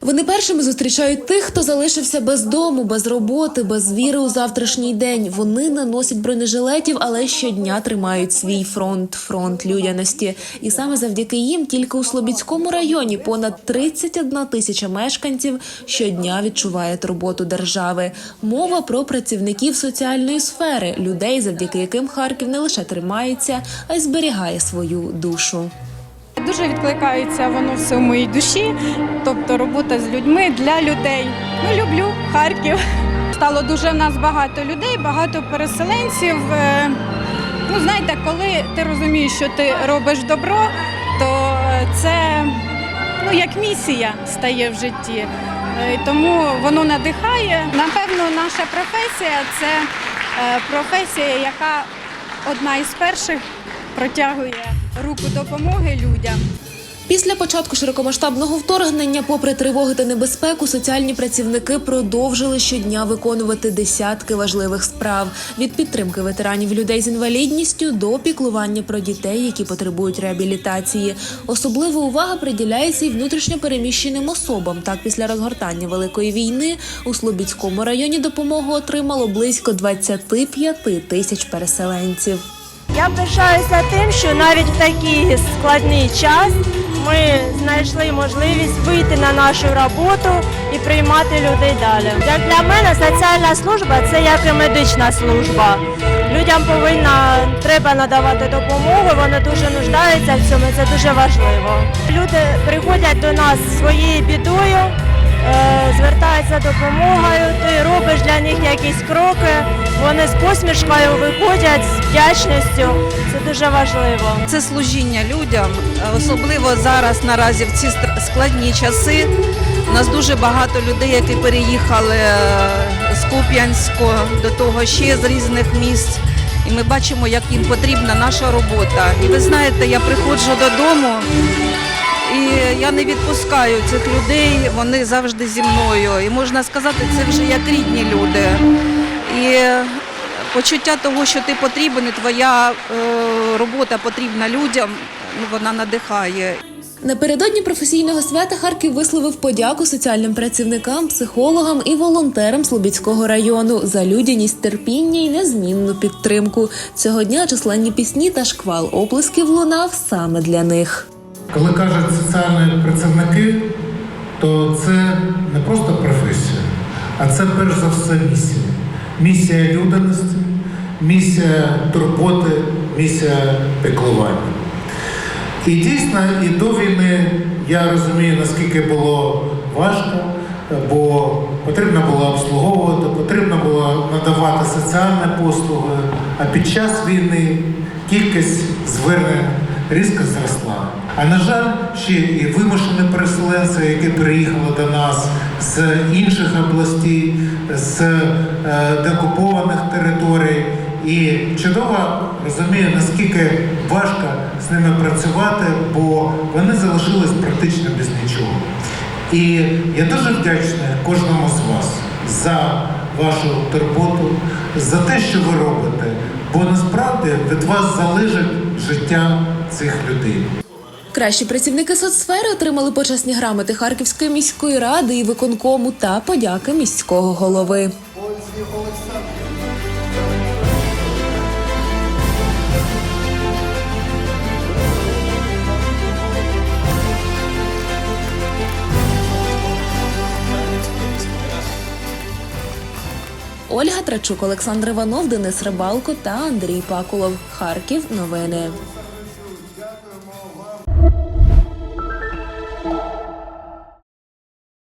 Вони першими зустрічають тих, хто залишився без дому, без роботи, без віри у завтрашній день. Вони не носять бронежилетів, але щодня тримають свій фронт, фронт людяності. І саме завдяки їм тільки у Слобідському районі понад 31 тисяча мешканців щодня відчувають роботу держави. Мова про працівників соціальної сфери, людей, завдяки яким Харків не лише тримається, а й зберігає свою душу. Дуже відкликається воно все в моїй душі, тобто робота з людьми для людей. Ну, люблю Харків. Стало дуже в нас багато людей, багато переселенців. Е, Ну, знаєте, коли ти розумієш, що ти робиш добро, то е, це ну, як місія стає в житті. Е, Тому воно надихає. Напевно, наша професія це професія, яка одна із перших протягує руку допомоги людям. Після початку широкомасштабного вторгнення, попри тривоги та небезпеку, соціальні працівники продовжили щодня виконувати десятки важливих справ від підтримки ветеранів людей з інвалідністю до піклування про дітей, які потребують реабілітації. Особлива увага приділяється і внутрішньопереміщеним особам. Так, після розгортання великої війни у Слобідському районі допомогу отримало близько 25 тисяч переселенців. Я пишаюся тим, що навіть в такий складний час ми знайшли можливість вийти на нашу роботу і приймати людей далі. Для мене соціальна служба це як і медична служба. Людям повинна треба надавати допомогу, вони дуже нуждаються в цьому. Це дуже важливо. Люди приходять до нас своєю бідою. Е, Звертаються за допомогою, ти робиш для них якісь кроки, вони з посмішкою виходять з вдячністю. Це дуже важливо. Це служіння людям, особливо зараз наразі в ці складні часи. У нас дуже багато людей, які переїхали е, з Куп'янського до того ще з різних місць. І ми бачимо, як їм потрібна наша робота. І ви знаєте, я приходжу додому. І я не відпускаю цих людей, вони завжди зі мною. І можна сказати, це вже як рідні люди. І почуття того, що ти потрібен, і твоя е, робота потрібна людям, ну, вона надихає. Напередодні професійного свята Харків висловив подяку соціальним працівникам, психологам і волонтерам Слобідського району за людяність, терпіння і незмінну підтримку. Цього дня численні пісні та шквал оплесків лунав саме для них. Коли кажуть соціальні працівники, то це не просто професія, а це перш за все місія. Місія людяності, місія турботи, місія піклування. І дійсно, і до війни я розумію, наскільки було важко, бо потрібно було обслуговувати, потрібно було надавати соціальні послуги, а під час війни кількість звернень різко зросла. А на жаль, ще і вимушені переселенці, які приїхали до нас з інших областей, з е, деокупованих територій. І чудово розумію, наскільки важко з ними працювати, бо вони залишились практично без нічого. І я дуже вдячний кожному з вас за вашу турботу, за те, що ви робите. Бо насправді від вас залежить життя цих людей. Кращі працівники соцсфери отримали почесні грамоти Харківської міської ради і виконкому та подяки міського голови. Ольга Трачук, Олександр Іванов, Денис Рибалко та Андрій Пакулов. Харків. Новини.